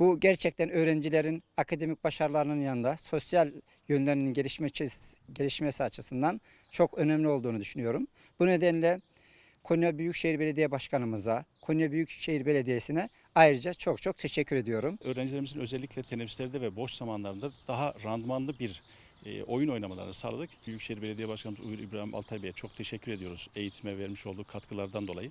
Bu gerçekten öğrencilerin akademik başarılarının yanında sosyal yönlerinin gelişmesi, gelişmesi açısından çok önemli olduğunu düşünüyorum. Bu nedenle Konya Büyükşehir Belediye Başkanımıza, Konya Büyükşehir Belediyesi'ne ayrıca çok çok teşekkür ediyorum. Öğrencilerimizin özellikle teneffüslerde ve boş zamanlarında daha randımanlı bir e, oyun oynamalarını sağladık. Büyükşehir Belediye Başkanımız Uğur İbrahim Altay Bey'e çok teşekkür ediyoruz eğitime vermiş olduğu katkılardan dolayı.